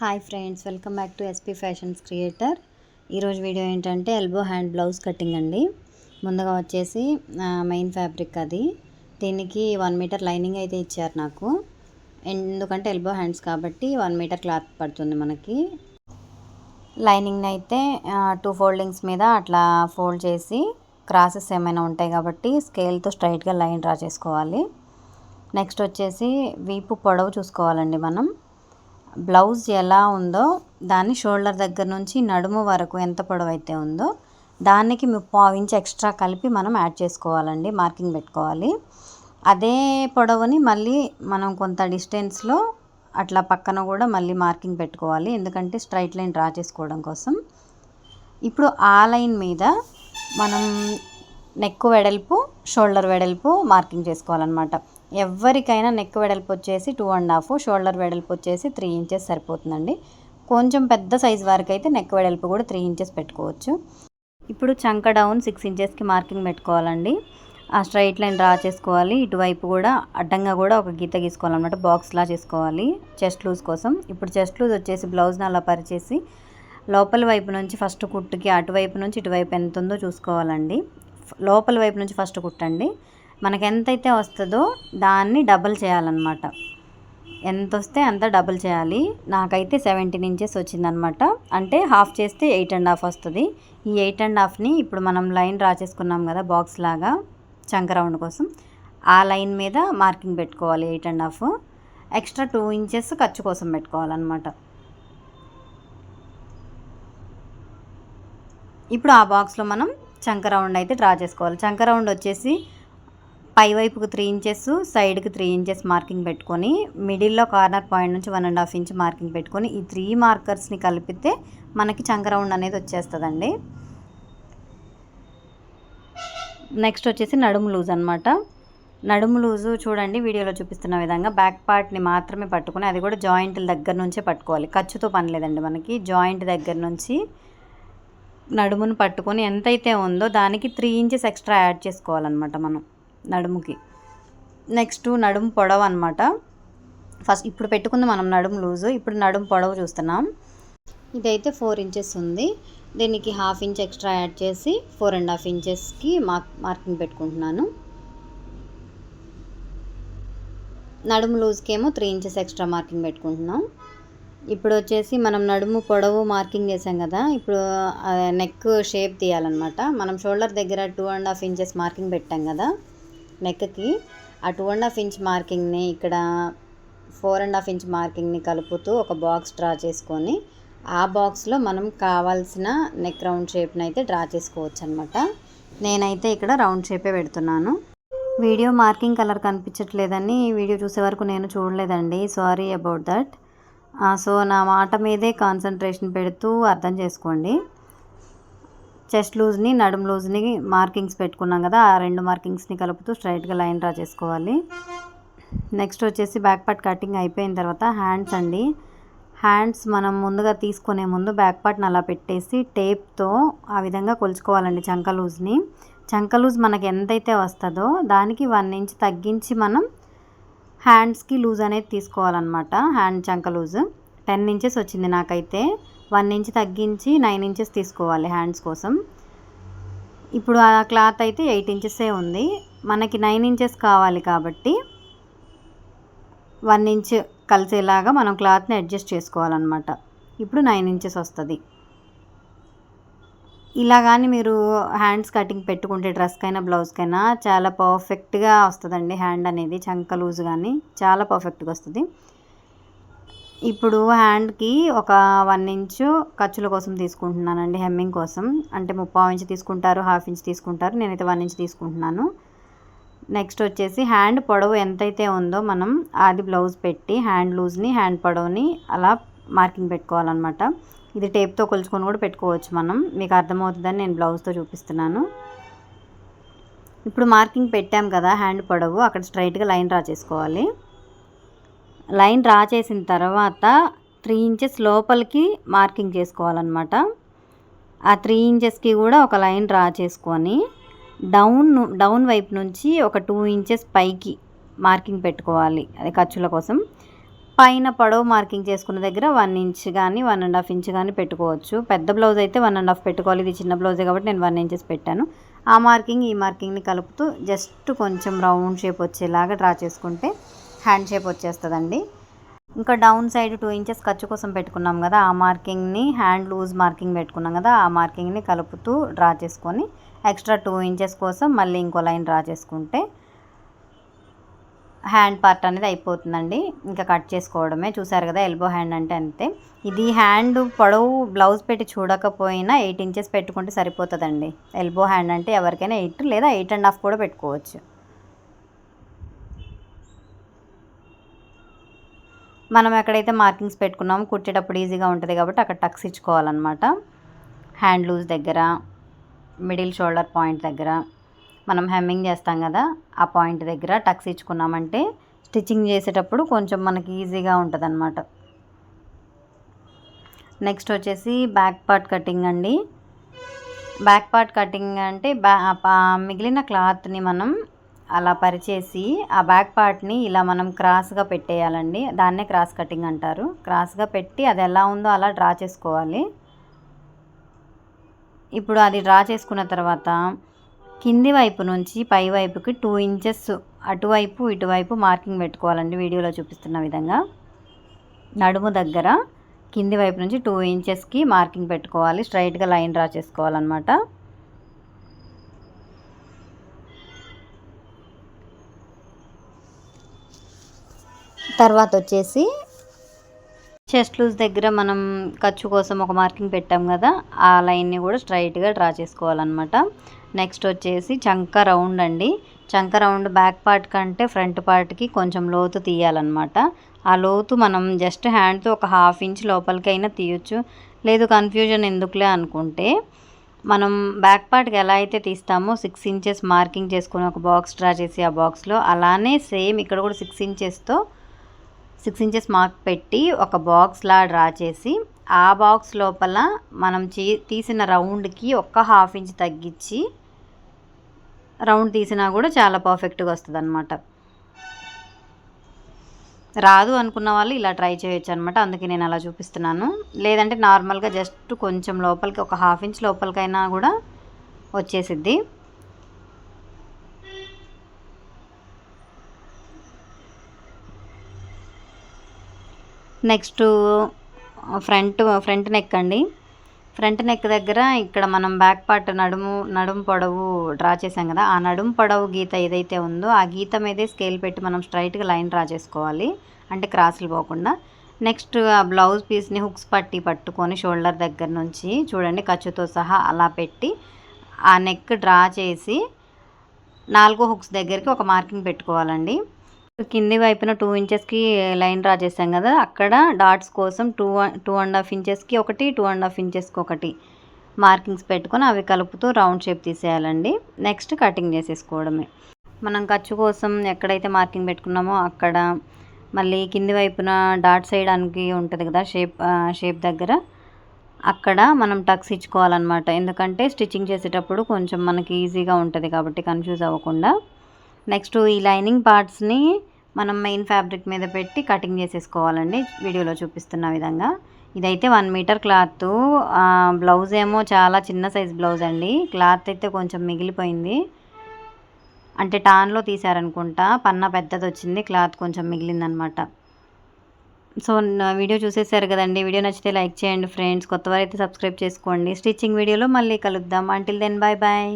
Hi friends welcome back to SP fashions creator. ఈరోజు video ఏంటంటే elbow hand blouse cutting అండి. ముందుగా వచ్చేసి మెయిన్ ఫ్యాబ్రిక్ అది. దీనికి వన్ మీటర్ లైనింగ్ అయితే ఇచ్చారు నాకు. ఎందుకంటే ఎల్బో హ్యాండ్స్ కాబట్టి వన్ మీటర్ క్లాత్ పడుతుంది మనకి. లైనింగ్ అయితే టూ ఫోల్డింగ్స్ మీద అట్లా ఫోల్డ్ చేసి క్రాసెస్ ఏమైనా ఉంటాయి కాబట్టి స్కేల్తో స్ట్రైట్గా లైన్ డ్రా చేసుకోవాలి. నెక్స్ట్ వచ్చేసి వీపు పొడవు చూసుకోవాలండి మనం. బ్లౌజ్ ఎలా ఉందో దాన్ని షోల్డర్ దగ్గర నుంచి నడుము వరకు ఎంత పొడవు అయితే ఉందో దానికి పావు ఇంచ్ ఎక్స్ట్రా కలిపి మనం యాడ్ చేసుకోవాలండి మార్కింగ్ పెట్టుకోవాలి. అదే పొడవుని మళ్ళీ మనం కొంత డిస్టెన్స్లో అట్లా పక్కన కూడా మళ్ళీ మార్కింగ్ పెట్టుకోవాలి ఎందుకంటే స్ట్రైట్ లైన్ డ్రా చేసుకోవడం కోసం. ఇప్పుడు ఆ లైన్ మీద మనం నెక్ వెడల్పు షోల్డర్ వెడల్పు మార్కింగ్ చేసుకోవాలన్నమాట. ఎవరికైనా నెక్ వెడల్పు వచ్చేసి టూ అండ్ హాఫ్ షోల్డర్ వెడల్పు వచ్చేసి త్రీ ఇంచెస్ సరిపోతుందండి. కొంచెం పెద్ద సైజ్ వరకు అయితే నెక్ వెడల్పు కూడా త్రీ ఇంచెస్ పెట్టుకోవచ్చు. ఇప్పుడు చంక డౌన్ సిక్స్ ఇంచెస్కి మార్కింగ్ పెట్టుకోవాలండి. ఆ స్ట్రైట్ లైన్ డ్రా చేసుకోవాలి. ఇటువైపు కూడా అడ్డంగా కూడా ఒక గీత గీసుకోవాలన్నమాట. బాక్స్లా చేసుకోవాలి. చెస్ట్ లూజ్ కోసం. ఇప్పుడు చెస్ట్ లూజ్ వచ్చేసి బ్లౌజ్ని అలా పరిచేసి లోపల వైపు నుంచి ఫస్ట్ కుట్టుకి అటువైపు నుంచి ఇటువైపు ఎంత ఉందో చూసుకోవాలండి. లోపల వైపు నుంచి ఫస్ట్ కుట్టండి. మనకి ఎంతైతే వస్తుందో దాన్ని డబుల్ చేయాలన్నమాట. ఎంత వస్తే అంత డబుల్ చేయాలి. నాకైతే సెవెంటీన్ ఇంచెస్ వచ్చిందనమాట అంటే హాఫ్ చేస్తే ఎయిట్ అండ్ హాఫ్ వస్తుంది. ఈ ఎయిట్ అండ్ హాఫ్ని ఇప్పుడు మనం లైన్ డ్రా చేసుకున్నాం కదా బాక్స్ లాగా చంక రౌండ్ కోసం. ఆ లైన్ మీద మార్కింగ్ పెట్టుకోవాలి eight and half. Extra two inches ఖర్చు కోసం పెట్టుకోవాలన్నమాట. ఇప్పుడు ఆ బాక్స్లో మనం చంక రౌండ్ అయితే డ్రా చేసుకోవాలి. చంక రౌండ్ వచ్చేసి పై వైపుకు త్రీ ఇంచెస్ సైడ్కి త్రీ ఇంచెస్ మార్కింగ్ పెట్టుకొని మిడిల్లో కార్నర్ పాయింట్ నుంచి one and half inch marking పెట్టుకొని ఈ త్రీ మార్కర్స్ని కలిపితే మనకి చంక రౌండ్ అనేది వచ్చేస్తుందండి. నెక్స్ట్ వచ్చేసి నడుము లూజ్ అనమాట నడుము లూజు చూడండి వీడియోలో చూపిస్తున్న విధంగా బ్యాక్ పార్ట్ని మాత్రమే పట్టుకొని అది కూడా జాయింట్ల దగ్గర నుంచే పట్టుకోవాలి. ఖర్చుతో పని లేదండి మనకి. జాయింట్ దగ్గర నుంచి నడుమును పట్టుకొని ఎంతైతే ఉందో దానికి త్రీ ఇంచెస్ ఎక్స్ట్రా యాడ్ చేసుకోవాలన్నమాట మనం. నడుముకి. నెక్స్ట్ నడుము పొడవు అనమాట ఫస్ట్ ఇప్పుడు పెట్టుకుంది మనం నడుము లూజు. ఇప్పుడు నడుము పొడవు చూస్తున్నాం. ఇదైతే ఫోర్ ఇంచెస్ ఉంది. దీనికి హాఫ్ ఇంచ్ ఎక్స్ట్రా యాడ్ చేసి ఫోర్ అండ్ హాఫ్ ఇంచెస్కి మార్క్ మార్కింగ్ పెట్టుకుంటున్నాను. నడుము లూజ్కి ఏమో త్రీ ఇంచెస్ ఎక్స్ట్రా మార్కింగ్ పెట్టుకుంటున్నాం. ఇప్పుడు వచ్చేసి మనం నడుము పొడవు మార్కింగ్ చేసాం కదా. ఇప్పుడు నెక్ షేప్ తీయాలన్నమాట. మనం షోల్డర్ దగ్గర two and half inches marking పెట్టాం కదా. నెక్కి ఆ టూ అండ్ హాఫ్ ఇంచ్ మార్కింగ్ని ఇక్కడ ఫోర్ అండ్ హాఫ్ ఇంచ్ మార్కింగ్ని కలుపుతూ ఒక బాక్స్ డ్రా చేసుకొని ఆ బాక్స్లో మనం కావాల్సిన నెక్ రౌండ్ షేప్ని అయితే డ్రా చేసుకోవచ్చు అనమాట నేనైతే ఇక్కడ రౌండ్ షేపే పెడుతున్నాను. వీడియో మార్కింగ్ కలర్ కనిపించట్లేదని వీడియో చూసే వరకు నేను చూడలేదండి. సారీ అబౌట్ దట్ సో నా మాట మీదే కాన్సన్ట్రేషన్ పెడుతూ అర్థం చేసుకోండి. చెస్ట్ లూజ్ని నడుము లూజ్ని మార్కింగ్స్ పెట్టుకున్నాం కదా ఆ రెండు మార్కింగ్స్ని కలుపుతూ స్ట్రైట్గా లైన్ డ్రా చేసుకోవాలి. నెక్స్ట్ వచ్చేసి బ్యాక్ పార్ట్ కటింగ్ అయిపోయిన తర్వాత హ్యాండ్స్ అండి. హ్యాండ్స్ మనం ముందుగా తీసుకునే ముందు బ్యాక్ పార్ట్ని అలా పెట్టేసి టేప్తో ఆ విధంగా కొలుచుకోవాలండి చంక లూజ్ని. చంక లూజ్ మనకి ఎంతైతే వస్తుందో దానికి వన్ ఇంచ్ తగ్గించి మనం హ్యాండ్స్కి లూజ్ అనేది తీసుకోవాలన్నమాట హ్యాండ్ చంక లూజ్. టెన్ ఇంచెస్ వచ్చింది నాకైతే. వన్ ఇంచ్ తగ్గించి నైన్ ఇంచెస్ తీసుకోవాలి హ్యాండ్స్ కోసం. ఇప్పుడు ఆ క్లాత్ అయితే ఎయిట్ ఇంచెసే ఉంది. మనకి నైన్ ఇంచెస్ కావాలి కాబట్టి వన్ ఇంచ్ కలిసేలాగా మనం క్లాత్ని అడ్జస్ట్ చేసుకోవాలన్నమాట. ఇప్పుడు నైన్ ఇంచెస్ వస్తుంది. ఇలా కానీ మీరు హ్యాండ్స్ కటింగ్ పెట్టుకుంటే డ్రెస్కైనా బ్లౌజ్కైనా చాలా పర్ఫెక్ట్గా వస్తుందండి హ్యాండ్ అనేది. చంక లూజ్ కానీ చాలా పర్ఫెక్ట్గా వస్తుంది. ఇప్పుడు హ్యాండ్కి ఒక వన్ ఇంచు ఖర్చుల కోసం తీసుకుంటున్నానండి హెమ్మింగ్ కోసం. అంటే ముప్పావు ఇంచ్ తీసుకుంటారు హాఫ్ ఇంచ్ తీసుకుంటారు నేనైతే వన్ ఇంచ్ తీసుకుంటున్నాను. నెక్స్ట్ వచ్చేసి హ్యాండ్ పొడవు ఎంతైతే ఉందో మనం అది బ్లౌజ్ పెట్టి హ్యాండ్ లూజ్ని హ్యాండ్ పొడవుని అలా మార్కింగ్ పెట్టుకోవాలన్నమాట. ఇది టేప్తో కొలుచుకొని కూడా పెట్టుకోవచ్చు మనం. మీకు అర్థమవుతుందని నేను బ్లౌజ్తో చూపిస్తున్నాను. ఇప్పుడు మార్కింగ్ పెట్టాం కదా హ్యాండ్ పొడవు అక్కడ స్ట్రైట్గా లైన్ డ్రా చేసుకోవాలి. లైన్ డ్రా చేసిన తర్వాత త్రీ ఇంచెస్ లోపలికి మార్కింగ్ చేసుకోవాలన్నమాట. ఆ త్రీ ఇంచెస్కి కూడా ఒక లైన్ డ్రా చేసుకొని డౌన్ డౌన్ వైపు నుంచి ఒక టూ ఇంచెస్ పైకి మార్కింగ్ పెట్టుకోవాలి అదే ఖర్చుల కోసం. పైన పొడవు మార్కింగ్ చేసుకున్న దగ్గర వన్ ఇంచ్ కానీ వన్ అండ్ హాఫ్ ఇంచ్ కానీ పెట్టుకోవచ్చు. పెద్ద బ్లౌజ్ అయితే వన్ అండ్ హాఫ్ పెట్టుకోవాలి. ఇది చిన్న బ్లౌజే కాబట్టి నేను వన్ ఇంచెస్ పెట్టాను. ఆ మార్కింగ్ ఈ మార్కింగ్ని కలుపుతూ జస్ట్ కొంచెం రౌండ్ షేప్ వచ్చేలాగా డ్రా చేసుకుంటే హ్యాండ్ షేప్ వచ్చేస్తుందండి. ఇంకా డౌన్ సైడ్ టూ ఇంచెస్ ఖర్చు కోసం పెట్టుకున్నాం కదా ఆ మార్కింగ్ని హ్యాండ్ లూజ్ మార్కింగ్ పెట్టుకున్నాం కదా ఆ మార్కింగ్ని కలుపుతూ డ్రా చేసుకొని ఎక్స్ట్రా టూ ఇంచెస్ కోసం మళ్ళీ ఇంకో లైన్ డ్రా చేసుకుంటే హ్యాండ్ పార్ట్ అనేది అయిపోతుందండి. ఇంకా కట్ చేసుకోవడమే. చూసారు కదా ఎల్బో హ్యాండ్ అంటే అంతే. ఇది హ్యాండ్ పొడవు బ్లౌజ్ పెట్టి చూడకపోయినా ఎయిట్ ఇంచెస్ పెట్టుకుంటే సరిపోతుందండి. ఎల్బో హ్యాండ్ అంటే ఎవరికైనా ఎయిట్ లేదా ఎయిట్ అండ్ హాఫ్ కూడా పెట్టుకోవచ్చు. మనం ఎక్కడైతే మార్కింగ్స్ పెట్టుకున్నామో కుట్టేటప్పుడు ఈజీగా ఉంటుంది కాబట్టి అక్కడ టక్స్ ఇచ్చుకోవాలన్నమాట. హ్యాండ్ లూజ్ దగ్గర మిడిల్ షోల్డర్ పాయింట్ దగ్గర మనం హెమ్మింగ్ చేస్తాం కదా ఆ పాయింట్ దగ్గర టక్స్ ఇచ్చుకున్నామంటే స్టిచ్చింగ్ చేసేటప్పుడు కొంచెం మనకి ఈజీగా ఉంటుంది అనమాట నెక్స్ట్ వచ్చేసి బ్యాక్ పార్ట్ కటింగ్ అండి. బ్యాక్ పార్ట్ కటింగ్ అంటే బ్యా మిగిలిన క్లాత్ని మనం అలా పరిచేసి ఆ బ్యాక్ పార్ట్ని ఇలా మనం క్రాస్గా పెట్టేయాలండి. దాన్నే క్రాస్ కటింగ్ అంటారు. క్రాస్గా పెట్టి అది ఎలా ఉందో అలా డ్రా చేసుకోవాలి. ఇప్పుడు అది డ్రా చేసుకున్న తర్వాత కింది వైపు నుంచి పై వైపుకి టూ ఇంచెస్ అటువైపు ఇటువైపు మార్కింగ్ పెట్టుకోవాలండి. వీడియోలో చూపిస్తున్న విధంగా నడుము దగ్గర కింది వైపు నుంచి టూ ఇంచెస్కి మార్కింగ్ పెట్టుకోవాలి. స్ట్రైట్గా లైన్ డ్రా చేసుకోవాలన్నమాట. తర్వాత వచ్చేసి చెస్ట్ లూజ్ దగ్గర మనం ఖర్చు కోసం ఒక మార్కింగ్ పెట్టాం కదా ఆ లైన్ని కూడా స్ట్రైట్గా డ్రా చేసుకోవాలన్నమాట. నెక్స్ట్ వచ్చేసి చంక రౌండ్ అండి. చంక రౌండ్ బ్యాక్ పార్ట్ కంటే ఫ్రంట్ పార్ట్కి కొంచెం లోతు తీయాలన్నమాట. ఆ లోతు మనం జస్ట్ హ్యాండ్తో ఒక హాఫ్ ఇంచ్ లోపలికైనా తీయొచ్చు. లేదు కన్ఫ్యూజన్ ఎందుకులే అనుకుంటే మనం బ్యాక్ పార్ట్కి ఎలా అయితే తీస్తామో సిక్స్ ఇంచెస్ మార్కింగ్ చేసుకుని ఒక బాక్స్ డ్రా చేసి ఆ బాక్స్లో అలానే సేమ్ ఇక్కడ కూడా సిక్స్ ఇంచెస్తో సిక్స్ ఇంచెస్ మార్క్ పెట్టి ఒక బాక్స్లా డ్రా చేసి ఆ బాక్స్ లోపల మనం చే తీసిన రౌండ్కి ఒక్క హాఫ్ ఇంచ్ తగ్గించి రౌండ్ తీసినా కూడా చాలా పర్ఫెక్ట్గా వస్తుంది అనమాట రాదు అనుకున్న వాళ్ళు ఇలా ట్రై చేయొచ్చు అనమాట అందుకే నేను అలా చూపిస్తున్నాను. లేదంటే నార్మల్గా జస్ట్ కొంచెం లోపలికి ఒక హాఫ్ ఇంచ్ లోపలికైనా కూడా వచ్చేసిద్ది. నెక్స్ట్ ఫ్రంట్ ఫ్రంట్ నెక్ అండి. ఫ్రంట్ నెక్ దగ్గర ఇక్కడ మనం బ్యాక్ పార్ట్ నడుము నడుము పొడవు డ్రా చేసాం కదా ఆ నడుము పొడవు గీత ఏదైతే ఉందో ఆ గీత మీదే స్కేల్ పెట్టి మనం స్ట్రైట్గా లైన్ డ్రా చేసుకోవాలి. అంటే క్రాసులు పోకుండా. నెక్స్ట్ ఆ బ్లౌజ్ పీస్ని హుక్స్ పట్టి పట్టుకొని షోల్డర్ దగ్గర నుంచి చూడండి ఖర్చుతో సహా అలా పెట్టి ఆ నెక్ డ్రా చేసి నాలుగో హుక్స్ దగ్గరికి ఒక మార్కింగ్ పెట్టుకోవాలండి. కింది వైపున టూ ఇంచెస్కి లైన్ డ్రా చేసాం కదా అక్కడ డాట్స్ కోసం టూ టూ అండ్ హాఫ్ ఇంచెస్కి ఒకటి టూ అండ్ హాఫ్ ఇంచెస్కి ఒకటి మార్కింగ్స్ పెట్టుకొని అవి కలుపుతూ రౌండ్ షేప్ తీసేయాలండి. నెక్స్ట్ కటింగ్ చేసేసుకోవడమే. మనం ఖర్చు కోసం ఎక్కడైతే మార్కింగ్ పెట్టుకున్నామో అక్కడ మళ్ళీ కింది వైపున డాట్ వేయడానికి ఉంటుంది కదా షేప్ షేప్ దగ్గర అక్కడ మనం టక్స్ ఇచ్చుకోవాలన్నమాట. ఎందుకంటే స్టిచ్చింగ్ చేసేటప్పుడు కొంచెం మనకి ఈజీగా ఉంటుంది కాబట్టి కన్ఫ్యూజ్ అవ్వకుండా. నెక్స్ట్ ఈ లైనింగ్ పార్ట్స్ని మనం మెయిన్ ఫ్యాబ్రిక్ మీద పెట్టి కటింగ్ చేసేసుకోవాలండి. వీడియోలో చూపిస్తున్న విధంగా. ఇదైతే వన్ మీటర్ క్లాత్. బ్లౌజ్ ఏమో చాలా చిన్న సైజ్ బ్లౌజ్ అండి. క్లాత్ అయితే కొంచెం మిగిలిపోయింది. అంటే టాన్లో తీసారనుకుంటా పన్న పెద్దది వచ్చింది. క్లాత్ కొంచెం మిగిలిందనమాట. సో వీడియో చూసేసారు కదండి. వీడియో నచ్చితే లైక్ చేయండి ఫ్రెండ్స్. కొత్త వారైతే సబ్స్క్రైబ్ చేసుకోండి. స్టిచ్చింగ్ వీడియోలో మళ్ళీ కలుద్దాం. Until then bye bye